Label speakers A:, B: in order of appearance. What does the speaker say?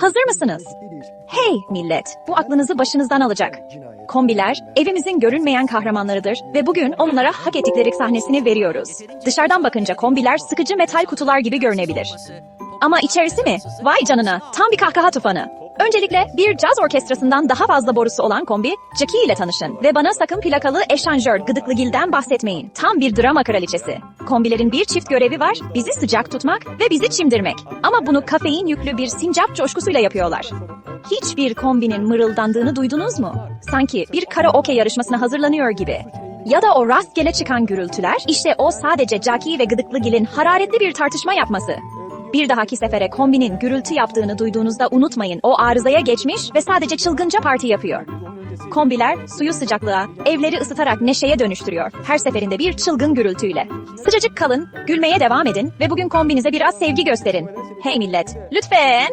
A: Hazır mısınız? Hey millet, bu aklınızı başınızdan alacak. Kombiler, evimizin görünmeyen kahramanlarıdır ve bugün onlara hak ettikleri sahnesini veriyoruz. Dışarıdan bakınca kombiler sıkıcı metal kutular gibi görünebilir. Ama içerisi mi? Vay canına, tam bir kahkaha tufanı. Öncelikle bir caz orkestrasından daha fazla borusu olan kombi, Jackie ile tanışın ve bana sakın plakalı eşanjör Gıdıklıgil'den bahsetmeyin. Tam bir drama kraliçesi. Kombilerin bir çift görevi var, bizi sıcak tutmak ve bizi çimdirmek. Ama bunu kafein yüklü bir sincap coşkusuyla yapıyorlar. Hiçbir kombinin mırıldandığını duydunuz mu? Sanki bir karaoke yarışmasına hazırlanıyor gibi. Ya da o rastgele çıkan gürültüler, işte o sadece Jackie ve Gıdıklıgil'in hararetli bir tartışma yapması. Bir dahaki sefere kombinin gürültü yaptığını duyduğunuzda unutmayın o arızaya geçmiş ve sadece çılgınca parti yapıyor. Kombiler suyu sıcaklığa, evleri ısıtarak neşeye dönüştürüyor. Her seferinde bir çılgın gürültüyle. Sıcacık kalın, gülmeye devam edin ve bugün kombinize biraz sevgi gösterin. Hey millet, lütfen!